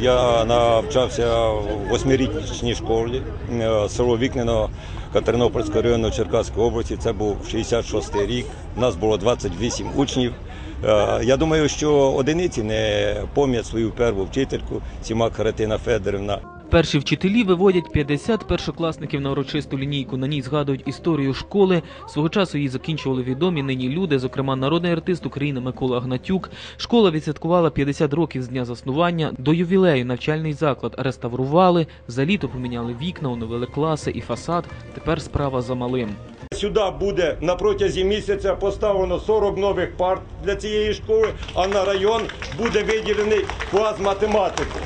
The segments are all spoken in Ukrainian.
Я навчався в восьмирічній школі е, село Вікнено Катеринопольського району Черкаської області. Це був 66-й рік. У нас було 28 учнів. Е, Я думаю, що одиниці не пам'ять свою перву вчительку Сімак Харатина Федорівна. Перші вчителі виводять 50 першокласників на урочисту лінійку. На ній згадують історію школи. Свого часу її закінчували відомі нині люди, зокрема народний артист України Микола Гнатюк. Школа відсвяткувала 50 років з дня заснування. До ювілею навчальний заклад реставрували. За літо поміняли вікна, оновили класи і фасад. Тепер справа за малим. Сюди буде на протязі місяця поставлено 40 нових парт для цієї школи, а на район буде виділений клас математики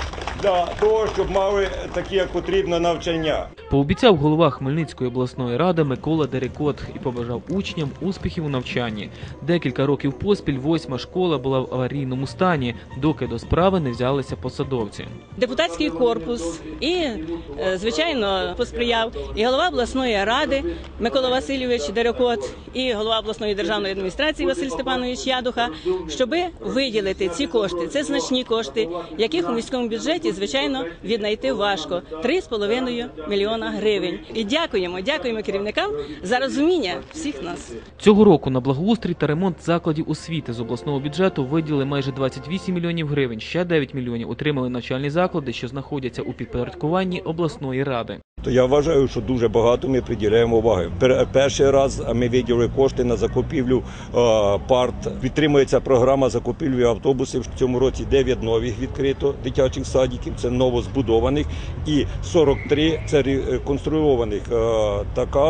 для того, щоб мали такі як потрібно навчання. Пообіцяв голова Хмельницької обласної ради Микола Дерекот і побажав учням успіхів у навчанні. Декілька років поспіль восьма школа була в аварійному стані, доки до справи не взялися посадовці. депутатський корпус і, е, звичайно, посприяв і голова обласної ради Микола Васильович Дерекот, і голова обласної державної адміністрації Василь Степанович Ядуха, щоби виділити ці кошти. Це значні кошти, яких у міському бюджеті, звичайно, віднайти важко 3,5 мільйона гривень. І дякуємо, дякуємо керівникам за розуміння всіх нас. Цього року на благоустрій та ремонт закладів освіти з обласного бюджету виділили майже 28 мільйонів гривень. Ще 9 мільйонів отримали навчальні заклади, що знаходяться у підпорядкуванні обласної ради. То я вважаю, що дуже багато ми приділяємо уваги. Пер- Перший раз ми виділили кошти на закупівлю парт. Підтримується програма закупівлі автобусів. В цьому році 9 нових відкрито дитячих садиків. Це новозбудованих, і 43 це реконструйованих. Така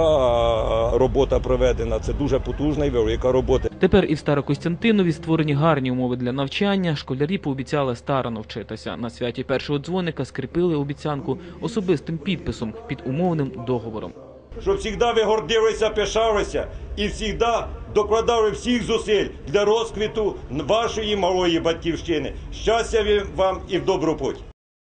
робота проведена. Це дуже потужна і велика робота. Тепер і в Старокостянтинові створені гарні умови для навчання. Школярі пообіцяли старано вчитися. На святі першого дзвоника скріпили обіцянку особистим підписом під умовним договором. Щоб завжди ви гордилися, пишалися і завжди докладали всіх зусиль для розквіту вашої малої батьківщини. Щастя вам і в добру путь!